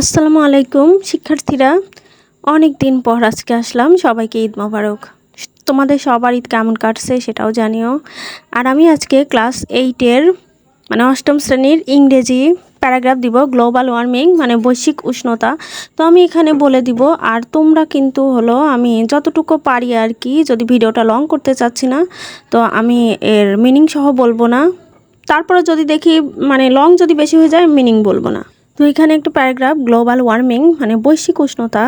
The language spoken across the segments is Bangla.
আসসালামু আলাইকুম, শিক্ষার্থীরা। অনেক দিন পর আজকে আসলাম। সবাইকে ঈদ মোবারক। তোমাদের সবার ঈদ কেমন কাটছে সেটাও জানিও। আর আমি আজকে ক্লাস এইটের মানে অষ্টম শ্রেণির ইংরেজি প্যারাগ্রাফ দিব, গ্লোবাল ওয়ার্মিং মানে বৈশ্বিক উষ্ণতা। তো আমি এখানে বলে দিব, আর তোমরা কিন্তু হলো আমি যতটুকু পারি আর কি, যদি ভিডিওটা লং করতে চাচ্ছি না, তো আমি এর মিনিং সহ বলব না। তারপরে যদি দেখি মানে লং যদি বেশি হয়ে যায় মিনিং বলব না। তো এখানে একটা প্যারাগ্রাফ গ্লোবাল ওয়ার্মিং মানে বৈশ্বিক উষ্ণতা।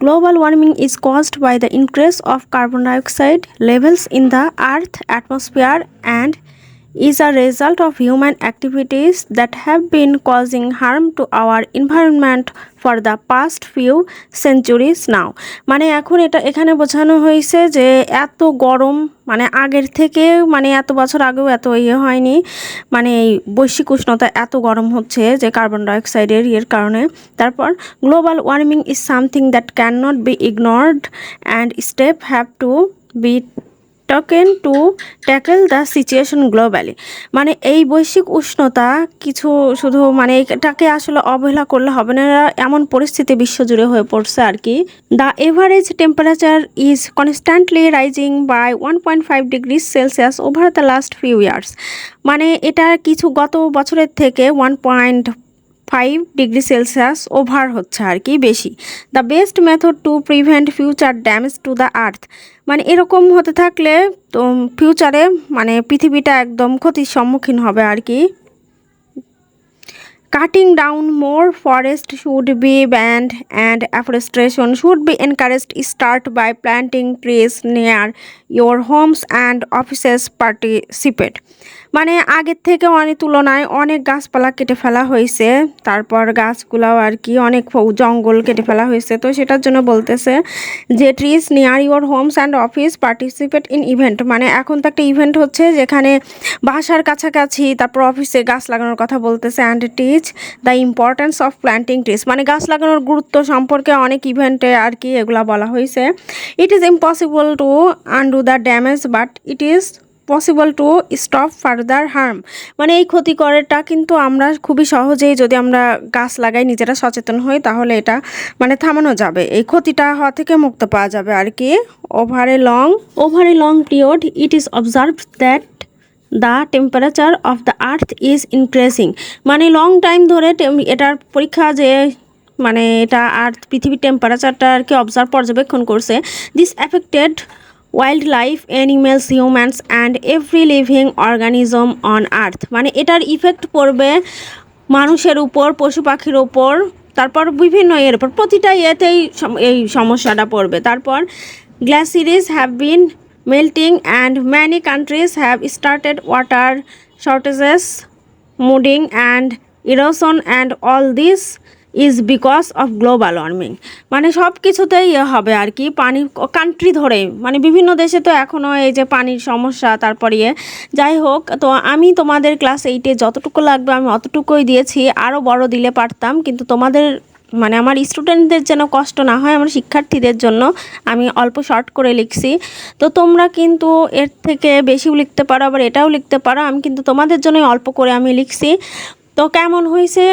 Global warming is caused by the increase of carbon dioxide levels in the earth atmosphere and is a result of human activities that have been causing harm to our environment for the past few centuries now. মানে এখন এটা এখানে বোঝানো হয়েছে যে এত গরম মানে আগের থেকে মানে এত বছর আগেও এত ইয়ে হয়নি। মানে এই বৈশ্বিক উষ্ণতা এত গরম হচ্ছে যে কার্বন ডাইঅক্সাইডের ইয়ের কারণে। তারপর global warming is something that can not be ignored and step have to be taken to tackle the situation globally মানে এই বৈশ্বিক উষ্ণতা কিছু শুধু মানে এটাকে আসলে অবহেলা করলে হবে না এমন পরিস্থিতি বিশ্বজুড়ে হয়ে পড়ছে আর কি। The average temperature is constantly rising by one point five degree Celsius over the last few years মানে এটা কিছু গত বছরের থেকে one point five degree Celsius over হচ্ছে আর কি বেশি। The best method to prevent future damage to the earth মানে এরকম হতে থাকলে তো ফিউচারে মানে পৃথিবীটা একদম ক্ষতির সম্মুখীন হবে আর কি। Cutting down more forest should be banned and afforestation should be encouraged start by planting trees near your homes and offices participate মানে আগের থেকে অনেক তুলনায় অনেক গাছপালা কেটে ফেলা হয়েছে। তারপর গাছগুলাও আর কি অনেক জঙ্গল কেটে ফেলা হয়েছে। তো সেটার জন্য বলতেছে যে trees near your homes and office participate in event মানে এখন তো একটা ইভেন্ট হচ্ছে যেখানে বাসার কাছাকাছি, তারপর অফিসে গাছ লাগানোর কথা বলতেছে and teach the importance of planting trees মানে গাছ লাগানোর গুরুত্ব সম্পর্কে অনেক ইভেন্টে আর কি এগুলা বলা হয়েছে। It is impossible to undo the damage but it is possible to stop further harm মানে এই ক্ষতিকরটা কিন্তু আমরা খুবই সহজেই যদি আমরা গাছ লাগাই, নিজেরা সচেতন হই, তাহলে এটা মানে থামানো যাবে। এই ক্ষতিটা হওয়া থেকে মুক্ত পাওয়া যাবে আর কি। Over a long over a long period it is observe that the temperature of the earth is increasing মানে লং টাইম ধরে এটার পরীক্ষা যে মানে এটা আর্থ পৃথিবীর টেম্পারেচারটা আর কি অবজার্ভ পর্যবেক্ষণ করছে। This affected wild life animals humans and every living organism on earth মানে এটার ইফেক্ট পড়বে মানুষের উপর, পশু পাখির ওপর তারপর বিভিন্ন এর উপর। প্রতিটা ইয়েতেই এই সমস্যাটা পড়বে। তারপর glaciers have been melting and many countries have started water shortages মুডিং and erosion and all this is because of global warming মানে সব কিছুতেই ইয়ে হবে আর কি, পানি কান্ট্রি ধরে মানে বিভিন্ন দেশে তো এখনও এই যে পানির সমস্যা, তারপর ইয়ে যাই হোক, তো আমি তোমাদের ক্লাস এইটে যতটুকু লাগবে আমি অতটুকুই দিয়েছি আরও বড় দিলে পারতাম, কিন্তু তোমাদের মানে আমার স্টুডেন্টদের যেন কষ্ট না হয়, আমার শিক্ষার্থীদের জন্য আমি অল্প শর্ট করে লিখছি। তো তোমরা কিন্তু এর থেকে বেশিও লিখতে পারো, আবার এটাও লিখতে পারো, আমি কিন্তু তোমাদের জন্যই অল্প করে আমি লিখছি। তো কেমন হয়েছে?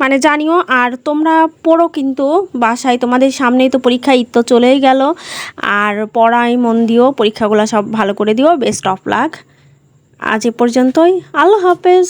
মানে জানিও, আর তোমরা পড়ো কিন্তু বাসায়। তোমাদের সামনেই তো পরীক্ষা ঈদ তো চলেই গেল। আর পড়ায় মন দিও, পরীক্ষাগুলো সব ভালো করে দিও। বেস্ট অফ লাক আজ এ পর্যন্তই। আল্লাহ হাফেজ।